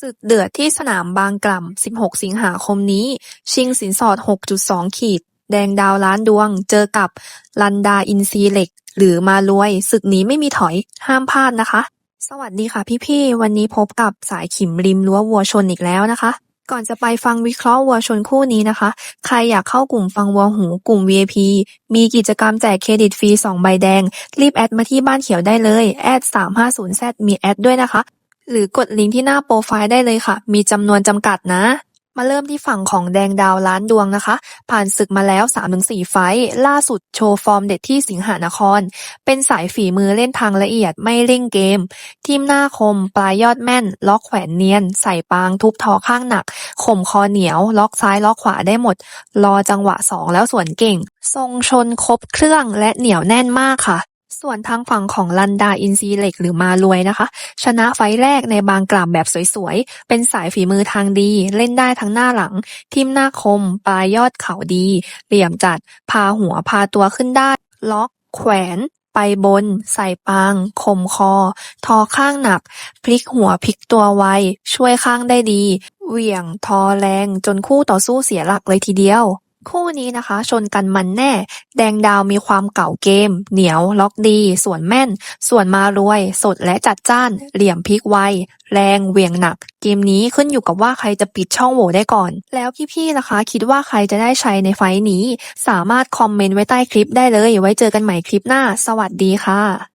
ศึกเดือดที่สนามบางกล่ำ16สิงหาคมนี้ ชิงสินสอด6.2ขีด แดงดาวล้านดวง เจอกับ ลันดาอินซีเหล็ก หรือมารวย ศึกนี้ไม่มีถอย ห้ามพลาดนะคะ สวัสดีค่ะพี่ๆ วันนี้พบกับสายขิมริมรั้ววัวชนอีกแล้วนะคะ ก่อนจะไปฟังวิเคราะห์วัวชนคู่นี้นะคะ ใครอยากเข้ากลุ่มฟังวัวหูกลุ่ม VIP มีกิจกรรมแจกเครดิตฟรี2ใบแดง รีบแอดมาที่บ้านเขียวได้เลย แอด 350Z มีแอดด้วยนะคะ หรือกดลิงก์ที่หน้าโปรไฟล์ได้เลยค่ะ มีจำนวนจำกัดนะ มาเริ่มที่ฝั่งของแดงดาวล้านดวงนะคะ ผ่านศึกมาแล้ว 3-4 ไฟท์ล่าสุดโชว์ฟอร์มเด็ดที่สิงหานคร เป็นสายฝีมือเล่นทางละเอียดไม่เร่งเกม ทีมหน้าคม ปลายยอดแม่น ล็อกแขวนเนียน ใส่ปางทุบทอข้างหนัก ข่มคอเหนียว ล็อกซ้ายล็อกขวาได้หมด รอจังหวะสองแล้วสวนเก่ง ทรงชนครบเครื่องและเหนียวแน่นมากค่ะ ส่วนทางฝั่งของลันดาอินซีเหล็กหรือมารวยนะคะ ชนะไฟแรกในบางกล่ำแบบสวยๆ เป็นสายฝีมือทางดี เล่นได้ทั้งหน้าหลัง ทิมหน้าคม ปลายยอดเข่าดี เหลี่ยมจัด พาหัวพาตัวขึ้นได้ ล็อก แขวนไปบน ใส่ปางคมคอ ทอข้างหนัก พลิกหัวพลิกตัวไว ช่วยข้างได้ดี เหวี่ยง ทอแรงจนคู่ต่อสู้เสียหลักเลยทีเดียว คู่นี้นะคะ ชนกันมันแน่ แดงดาวมีความเก่าเกม เหนียว ล็อกดี ส่วนแม่น ส่วนมารวย สดและจัดจ้าน เหลี่ยมพลิกไว แรงเวียงหนัก เกมนี้ขึ้นอยู่กับว่าใครจะปิดช่องโหว่ได้ก่อน แล้วพี่ๆล่ะคะ คิดว่าใครจะได้ใช้ในไฟนี้ สามารถคอมเมนต์ไว้ใต้คลิปได้เลย ไว้เจอกันใหม่คลิปหน้า สวัสดีค่ะ